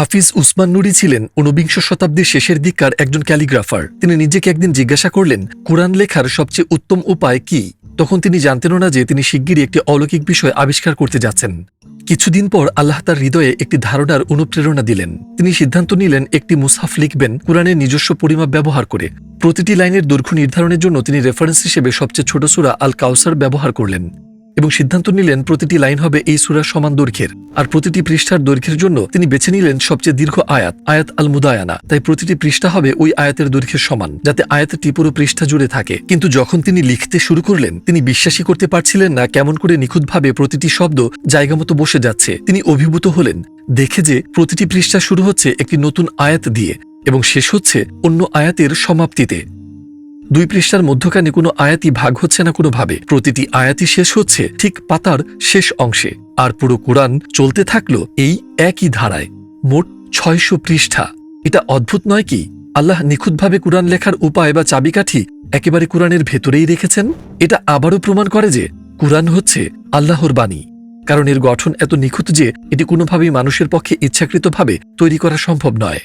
হাফিজ উসমান নুরি ছিলেন ঊনবিংশ শতাব্দীর শেষের দিককার একজন ক্যালিগ্রাফার। তিনি নিজেকে একদিন জিজ্ঞাসা করলেন, কোরআন লেখার সবচেয়ে উত্তম উপায় কি? তখন তিনি জানতেনও না যে তিনি শিগগিরই একটি অলৌকিক বিষয় আবিষ্কার করতে যাচ্ছেন। কিছুদিন পর আল্লাহ তার হৃদয়ে একটি ধারণার অনুপ্রেরণা দিলেন। তিনি সিদ্ধান্ত নিলেন, একটি মুসাফ লিখবেন কোরআনের নিজস্ব পরিমাপ ব্যবহার করে। প্রতিটি লাইনের দৈর্ঘ্য নির্ধারণের জন্য তিনি রেফারেন্স হিসেবে সবচেয়ে ছোট সুরা আল কাউসার ব্যবহার করলেন। এবং সিদ্ধান্ত নিলেন প্রতিটি লাইন হবে এই সুরার সমান দৈর্ঘ্যের। আর প্রতিটি পৃষ্ঠার দৈর্ঘ্যের জন্য তিনি বেছে নিলেন সবচেয়ে দীর্ঘ আয়াত আয়াত আল মুদায়ানা তাই প্রতিটি পৃষ্ঠা হবে ওই আয়াতের দৈর্ঘ্যের সমান, যাতে আয়াতটি পুরো পৃষ্ঠা জুড়ে থাকে। কিন্তু যখন তিনি লিখতে শুরু করলেন, তিনি বিশ্বাসই করতে পারছিলেন না কেমন করে নিখুঁতভাবে প্রতিটি শব্দ জায়গা মতো বসে যাচ্ছে। তিনি অভিভূত হলেন, দেখে যে প্রতিটি পৃষ্ঠা শুরু হচ্ছে একটি নতুন আয়াত দিয়ে এবং শেষ হচ্ছে অন্য আয়াতের সমাপ্তিতে। দুই পৃষ্ঠার মধ্যখানে কোনো আয়াতি ভাগ হচ্ছে না কোনোভাবে। প্রতিটি আয়াতি শেষ হচ্ছে ঠিক পাতার শেষ অংশে। আর পুরো কোরআন চলতে থাকল এই একই ধারায়। মোট ছয়শো পৃষ্ঠা। এটা অদ্ভুত নয় কি? আল্লাহ নিখুঁতভাবে কোরআন লেখার উপায় বা চাবিকাঠি একেবারে কোরআনের ভেতরেই রেখেছেন? এটা আবারও প্রমাণ করে যে কোরআন হচ্ছে আল্লাহর বাণী। কারণ এর গঠন এত নিখুঁত যে এটি কোনোভাবেই মানুষের পক্ষে ইচ্ছাকৃতভাবে তৈরি করা সম্ভব নয়।